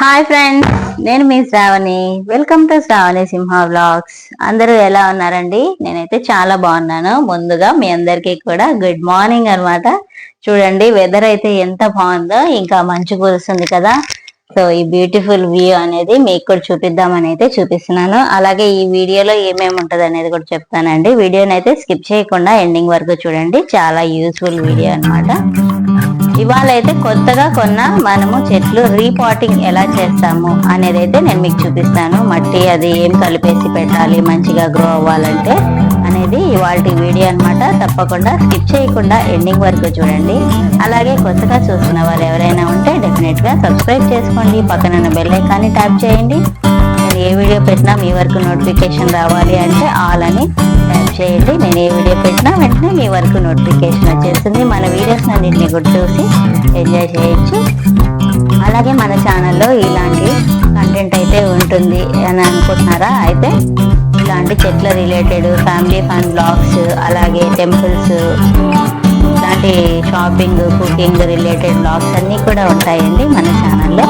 Hi friends నేను మీ Sravani. Welcome to Sravani Simha blogs అందరూ ఎలా ఉన్నారండి? నేనైతే చాలా బాగున్నాను. ముందుగా మీ అందరికీ కూడా గుడ్ మార్నింగ్ అన్నమాట. చూడండి వెదర్ అయితే ఎంత బాగుందో ఇంకా మంచు కురుస్తుంది కదా. సో ఈ బ్యూటిఫుల్ వ్యూ అనేది మీకు కూడా చూపిద్దామని అయితే చూపిస్తున్నాను. అలాగే ఈ వీడియోలో ఏమేమి ఉంటుంది అనేది కూడా చెప్తానండి. వీడియోని అయితే స్కిప్ చేయకుండా ఎండింగ్ వరకు చూడండి. చాలా యూస్ఫుల్ వీడియో అన్నమాట. ఇవాళ అయితే కొత్తగా కొన్న మనము చెట్లు రీపాటింగ్ ఎలా చేస్తాము అనేది అయితే నేను మీకు చూపిస్తాను. మట్టి అది ఏం కలిపేసి పెట్టాలి మంచిగా గ్రో అవ్వాలంటే అనేది ఇవాళ వీడియో అన్నమాట. తప్పకుండా స్కిప్ చేయకుండా ఎండింగ్ వరకు చూడండి. అలాగే కొత్తగా చూస్తున్న వాళ్ళు ఎవరైనా ఉంటే డెఫినెట్గా సబ్స్క్రైబ్ చేసుకోండి. పక్కన బెల్ ఐకాన్ని ట్యాప్ చేయండి. నేను ఏ వీడియో పెట్టినా మీ వరకు నోటిఫికేషన్ రావాలి అంటే ఆల్ అని సబ్స్క్రైబ్ చేయండి. నేను ఏ వీడియో పెట్టినా వెంటనే మీ వరకు నోటిఫికేషన్ వచ్చేస్తుంది. మన వీడియోస్ అన్నింటినీ కూడా చూసి ఎంజాయ్ చేయొచ్చు. అలాగే మన ఛానల్లో ఇలాంటి కంటెంట్ అయితే ఉంటుంది అని అనుకుంటున్నారా? అయితే ఇలాంటి చెట్ల రిలేటెడ్ ఫ్యామిలీ ఫన్ బ్లాగ్స్ అలాగే టెంపుల్స్ ఇలాంటి షాపింగ్ కుకింగ్ రిలేటెడ్ బ్లాగ్స్ అన్నీ కూడా ఉంటాయండి మన ఛానల్లో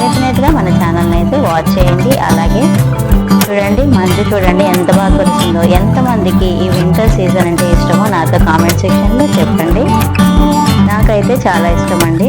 డెఫినెట్గా మన ఛానల్ని అయితే వాచ్ చేయండి. అలాగే చూడండి మంచు చూడండి ఎంత బాగా కురిసిందో ఎంతమందికి ఈ వింటర్ సీజన్ అంటే ఇష్టమో నాతో కామెంట్ సెక్షన్లో చెప్పండి. నాకైతే చాలా ఇష్టం అండి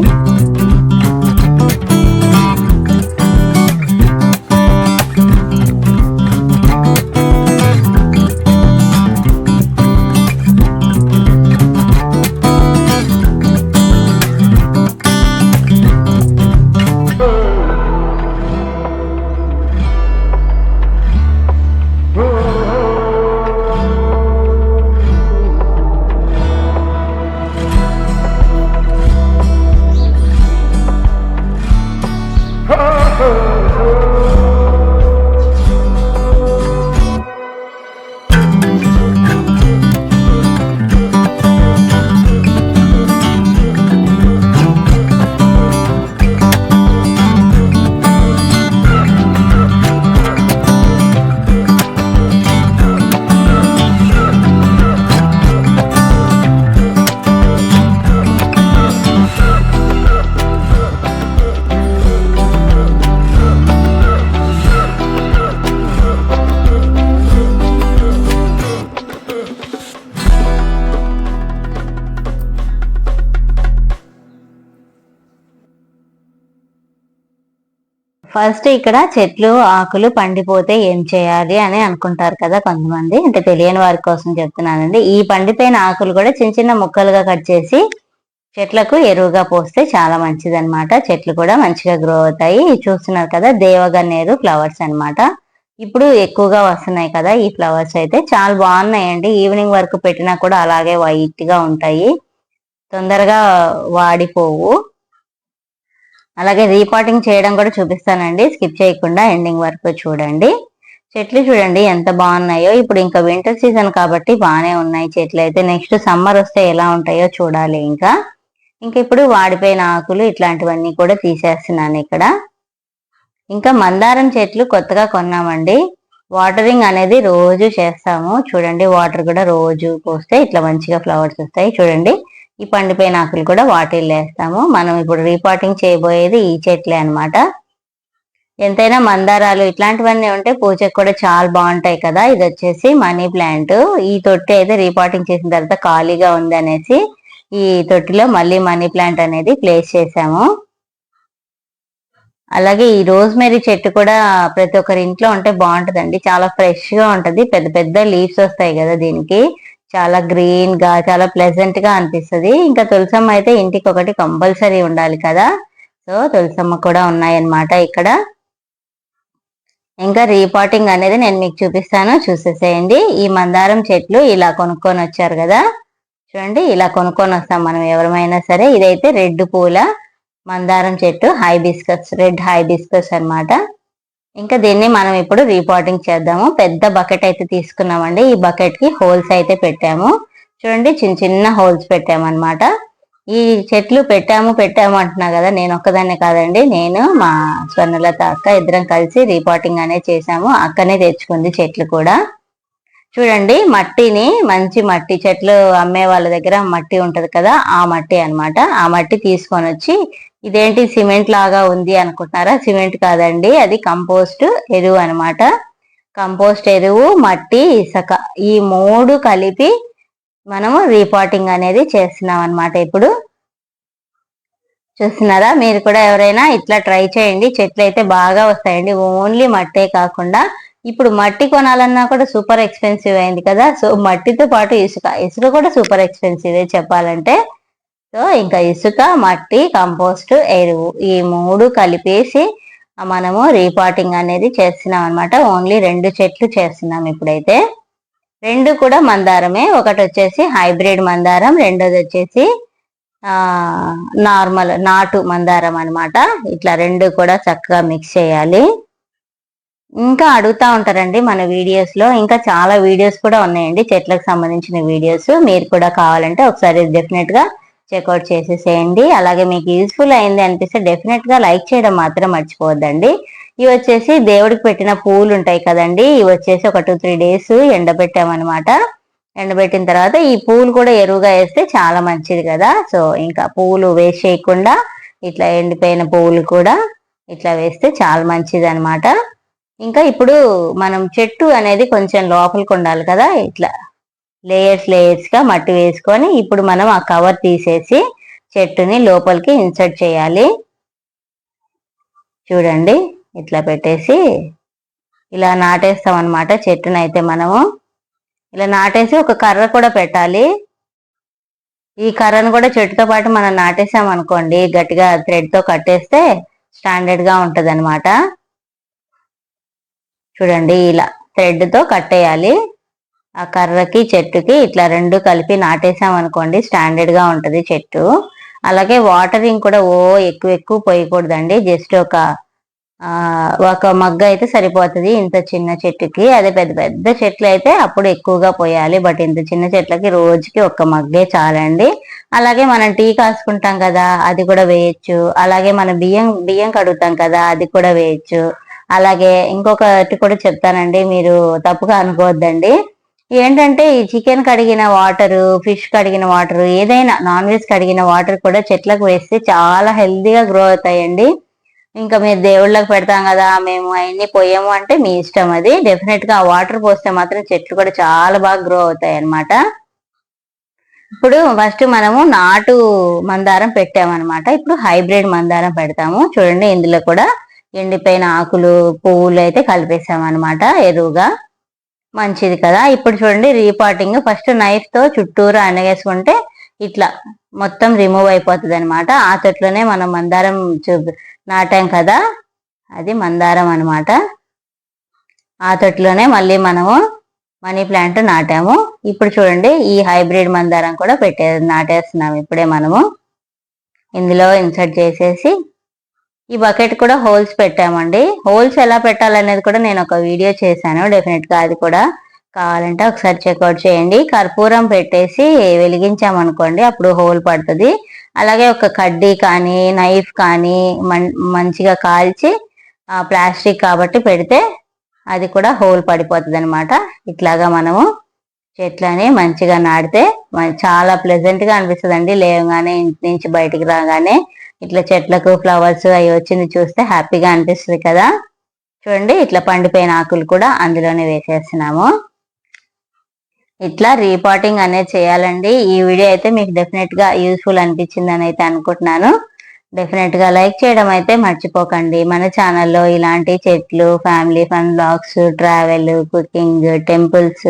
ఫస్ట్ ఇక్కడ చెట్లు ఆకులు పండిపోతే ఏం చేయాలి అని అనుకుంటారు కదా కొంతమంది. అంటే తెలియని వారి కోసం చెప్తున్నానండి. ఈ పండిపోయిన ఆకులు కూడా చిన్న చిన్న ముక్కలుగా కట్ చేసి చెట్లకు ఎరువుగా పోస్తే చాలా మంచిది అనమాట చెట్లు కూడా మంచిగా గ్రో అవుతాయి. చూస్తున్నారు కదా దేవగన్నేరు ఫ్లవర్స్ అన్నమాట. ఇప్పుడు ఎక్కువగా వస్తున్నాయి కదా ఈ ఫ్లవర్స్ అయితే. చాలా బాగున్నాయండి. ఈవినింగ్ వరకు పెట్టినా కూడా అలాగే వైట్గా ఉంటాయి. తొందరగా వాడిపోవు. అలాగే రీపాటింగ్ చేయడం కూడా చూపిస్తానండి. స్కిప్ చేయకుండా ఎండింగ్ వరకు చూడండి. చెట్లు చూడండి ఎంత బాగున్నాయో. ఇప్పుడు ఇంకా వింటర్ సీజన్ కాబట్టి బాగానే ఉన్నాయి చెట్లు అయితే. నెక్స్ట్ సమ్మర్ వస్తే ఎలా ఉంటాయో చూడాలి ఇంకా. ఇంకా ఇప్పుడు వాడిపోయిన ఆకులు ఇట్లాంటివన్నీ కూడా తీసేస్తున్నాను ఇక్కడ. ఇంకా మందారం చెట్లు కొత్తగా కొన్నామండి. వాటరింగ్ అనేది రోజు చేస్తాము. చూడండి వాటర్ కూడా రోజు పోస్తే ఇట్లా మంచిగా ఫ్లవర్స్ వస్తాయి. చూడండి ఈ పండిపోయిన ఆకులు కూడా వాటిల్లో వేస్తాము. మనం ఇప్పుడు రీపాటింగ్ చేయబోయేది ఈ చెట్లే అనమాట ఎంతైనా మందారాలు ఇట్లాంటివన్నీ ఉంటే పూజకు కూడా చాలా బాగుంటాయి కదా. ఇది వచ్చేసి మనీ ప్లాంట్. ఈ తొట్టి అయితే రీపాటింగ్ చేసిన తర్వాత ఖాళీగా ఉంది అనేసి ఈ తొట్టిలో మళ్ళీ మనీ ప్లాంట్ అనేది ప్లేస్ చేసాము. అలాగే ఈ రోజ్మెరీ చెట్టు కూడా ప్రతి ఒక్కరి ఇంట్లో ఉంటే బాగుంటుందండి. చాలా ఫ్రెష్గా ఉంటది. పెద్ద పెద్ద లీవ్స్ వస్తాయి కదా దీనికి. చాలా గ్రీన్గా చాలా ప్లెజెంట్గా అనిపిస్తుంది. ఇంకా తులసమ్మ అయితే ఇంటికి ఒకటి కంపల్సరీ ఉండాలి కదా. సో తులసమ్మ కూడా ఉన్నాయన్నమాట ఇక్కడ. ఇంకా రీపాటింగ్ అనేది నేను మీకు చూపిస్తాను. చూసేసేయండి. ఈ మందారం చెట్లు ఇలా కొనుక్కొని వచ్చారు కదా. చూడండి ఇలా కొనుక్కొని వస్తాం మనం ఎవరమైనా సరే. ఇదైతే రెడ్ పూల మందారం చెట్టు హైబిస్కస్ రెడ్ హైబిస్కస్ అన్నమాట. ఇంకా దీన్ని మనం ఇప్పుడు రీపాటింగ్ చేద్దాము. పెద్ద బకెట్ అయితే తీసుకున్నామండి. ఈ బకెట్కి హోల్స్ అయితే పెట్టాము. చూడండి చిన్న చిన్న హోల్స్ పెట్టామన్నమాట. ఈ చెట్లు పెట్టాము పెట్టాము అంటున్నా కదా నేను ఒక్కదాన్నే కాదండి. నేను మా స్వర్ణలత అక్క ఇద్దరం కలిసి రీపాటింగ్ అనేది చేసాము అక్కనే తెచ్చుకుంది చెట్లు కూడా. చూడండి మట్టిని మంచి మట్టి చెట్లు అమ్మే వాళ్ళ దగ్గర మట్టి ఉంటది కదా ఆ మట్టి అనమాట ఆ మట్టి తీసుకొని వచ్చి ఇదేంటి సిమెంట్ లాగా ఉంది అనుకుంటున్నారా? సిమెంట్ కాదండి అది కంపోస్ట్ ఎరువు అనమాట కంపోస్ట్ ఎరువు మట్టి ఇసక ఈ మూడు కలిపి మనము రీపాటింగ్ అనేది చేస్తున్నాం అనమాట ఇప్పుడు. చూస్తున్నారా? మీరు కూడా ఎవరైనా ఇట్లా ట్రై చేయండి చెట్లు అయితే బాగా వస్తాయండి. ఓన్లీ మట్టే కాకుండా ఇప్పుడు మట్టి కొనాలన్నా కూడా సూపర్ ఎక్స్పెన్సివ్ అయింది కదా. సో మట్టితో పాటు ఇసుక. ఇసుక కూడా సూపర్ ఎక్స్పెన్సివ్ చెప్పాలంటే. సో ఇంకా ఇసుక మట్టి కంపోస్ట్ ఎరువు ఈ మూడు కలిపేసి మనము రీపాటింగ్ అనేది చేస్తున్నాం అనమాట ఓన్లీ రెండు చెట్లు చేస్తున్నాం ఇప్పుడైతే. రెండు కూడా మందారమే. ఒకటి వచ్చేసి హైబ్రిడ్ మందారం. రెండోది వచ్చేసి నార్మల్ నాటు మందారం అనమాట ఇట్లా రెండు కూడా చక్కగా మిక్స్ చేయాలి. ఇంకా అడుగుతా ఉంటారండి మన వీడియోస్లో. ఇంకా చాలా వీడియోస్ కూడా ఉన్నాయండి. చెట్లకు సంబంధించిన వీడియోస్ మీరు కూడా కావాలంటే ఒకసారి డెఫినెట్గా చెక్అవుట్ చేసేసేయండి. అలాగే మీకు యూస్ఫుల్ అయింది అనిపిస్తే డెఫినెట్గా లైక్ చేయడం మాత్రం మర్చిపోవద్దండి. ఇవి వచ్చేసి దేవుడికి పెట్టిన పూలు ఉంటాయి కదండి. ఇవి వచ్చేసి ఒక టూ త్రీ డేస్ ఎండబెట్టామన్నమాట. ఎండబెట్టిన తర్వాత ఈ పూలు కూడా ఎరువుగా వేస్తే చాలా మంచిది కదా. సో ఇంకా పూలు వేస్ట్ చేయకుండా ఇట్లా ఎండిపోయిన పువ్వులు కూడా ఇట్లా వేస్తే చాలా మంచిది అనమాట ఇంకా ఇప్పుడు మనం చెట్టు అనేది కొంచెం లోపలికి ఉండాలి కదా ఇట్లా లేయర్స్ లేయర్స్గా మట్టి వేసుకొని ఇప్పుడు మనం ఆ కవర్ తీసేసి చెట్టుని లోపలికి ఇన్సర్ట్ చేయాలి. చూడండి ఇట్లా పెట్టేసి ఇలా నాటేస్తాం అనమాట చెట్టునైతే మనము. ఇలా నాటేసి ఒక కర్ర కూడా పెట్టాలి. ఈ కర్రను కూడా చెట్టుతో పాటు మనం నాటేసాం అనుకోండి గట్టిగా థ్రెడ్తో కట్టేస్తే స్టాండర్డ్గా ఉంటుంది అనమాట చూడండి ఇలా థ్రెడ్తో కట్టేయాలి. ఆ కర్రకి చెట్టుకి ఇట్లా రెండు కలిపి నాటేసాం అనుకోండి స్టాండర్డ్గా ఉంటది చెట్టు. అలాగే వాటరింగ్ కూడా ఓ ఎక్కువ ఎక్కువ పోయకూడదండి. జస్ట్ ఒక ఒక మగ్గ అయితే సరిపోతుంది ఇంత చిన్న చెట్టుకి. అదే పెద్ద పెద్ద చెట్లు అయితే అప్పుడు ఎక్కువగా పోయాలి. బట్ ఇంత చిన్న చెట్లకి రోజుకి ఒక మగ్గే చాలండి. అలాగే మనం టీ కాసుకుంటాం కదా అది కూడా వేయచ్చు. అలాగే మనం బియ్యం బియ్యం కడుగుతాం కదా అది కూడా వేయచ్చు. అలాగే ఇంకొకటి కూడా చెప్తానండి మీరు తప్పుగా అనుకోవద్దండి. ఏంటంటే ఈ చికెన్ కడిగిన వాటర్ ఫిష్ కడిగిన వాటర్ ఏదైనా నాన్ వెజ్ కడిగిన వాటర్ కూడా చెట్లకు వేస్తే చాలా హెల్దీగా గ్రో అవుతాయండి. ఇంకా మీరు దేవుళ్ళకి పెడతాం కదా మేము అవన్నీ పోయాము అంటే మీ ఇష్టం అది. డెఫినెట్గా వాటర్ పోస్తే మాత్రం చెట్లు కూడా చాలా బాగా గ్రో అవుతాయి అన్నమాట ఇప్పుడు ఫస్ట్ మనము నాటు మందారం పెట్టామన్నమాట. ఇప్పుడు హైబ్రిడ్ మందారం పెడతాము. చూడండి ఇందులో కూడా ఎండిపోయిన ఆకులు పువ్వులు అయితే కలిపేసామన్నమాట ఎరువుగా. మంచిది కదా. ఇప్పుడు చూడండి రీపాటింగ్ ఫస్ట్ నైఫ్తో చుట్టూరు అనగేసుకుంటే ఇట్లా మొత్తం రిమూవ్ అయిపోతుంది అనమాట ఆ తొట్లోనే మనం మందారం చూ నాటాం కదా. అది మందారం అనమాట ఆ తొట్లోనే మళ్ళీ మనము మనీ ప్లాంట్ నాటాము. ఇప్పుడు చూడండి ఈ హైబ్రిడ్ మందారం కూడా పెట్టే నాటేస్తున్నాము ఇప్పుడే మనము. ఇందులో ఇన్సర్ట్ చేసేసి ఈ బకెట్ కూడా హోల్స్ పెట్టామండి. హోల్స్ ఎలా పెట్టాలనేది కూడా నేను ఒక వీడియో చేశాను. డెఫినెట్గా అది కూడా కావాలంటే ఒకసారి చెక్అవుట్ చేయండి. కర్పూరం పెట్టేసి వెలిగించామనుకోండి అప్పుడు హోల్ పడుతుంది. అలాగే ఒక కడ్డీ కానీ నైఫ్ కానీ మంచిగా కాల్చి ప్లాస్టిక్ కాబట్టి పెడితే అది కూడా హోల్ పడిపోతుంది అనమాట ఇట్లాగా మనము చెట్లని మంచిగా నాడితే చాలా ప్లెజెంట్గా అనిపిస్తుంది అండి లేవగానే ఇంటి నుంచి బయటికి రాగానే ఇట్లా చెట్లకు ఫ్లవర్స్ అవి వచ్చింది చూస్తే హ్యాపీగా అనిపిస్తుంది కదా. చూడండి ఇట్లా పండిపోయిన ఆకులు కూడా అందులోనే వేసేస్తున్నాము. ఇట్లా రీపాటింగ్ అనేది చేయాలండి. ఈ వీడియో అయితే మీకు డెఫినెట్గా యూస్ఫుల్ అనిపించింది అని అయితే అనుకుంటున్నాను. డెఫినెట్గా లైక్ చేయడం అయితే మర్చిపోకండి. మన ఛానల్లో ఇలాంటి చెట్లు family fun blogs travel cooking temples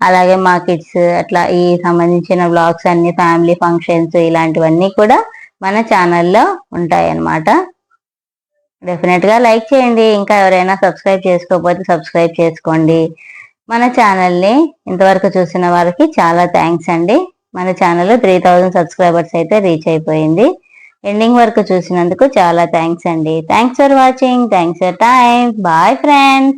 అలాగే మా కిడ్స్ అట్లా ఈ సంబంధించిన బ్లాగ్స్ అన్ని ఫ్యామిలీ ఫంక్షన్స్ ఇలాంటివన్నీ కూడా మన ఛానల్లో ఉంటాయి అన్నమాట డెఫినెట్గా లైక్ చేయండి. ఇంకా ఎవరైనా సబ్స్క్రైబ్ చేసుకోకపోతే సబ్స్క్రైబ్ చేసుకోండి. మన ఛానల్ని ఇంతవరకు చూసిన వారికి చాలా థ్యాంక్స్ అండి. మన ఛానల్ త్రీ థౌజండ్ సబ్స్క్రైబర్స్ అయితే రీచ్ అయిపోయింది. ఎండింగ్ వరకు చూసినందుకు చాలా థ్యాంక్స్ అండి. Thanks for watching thanks for time bye friends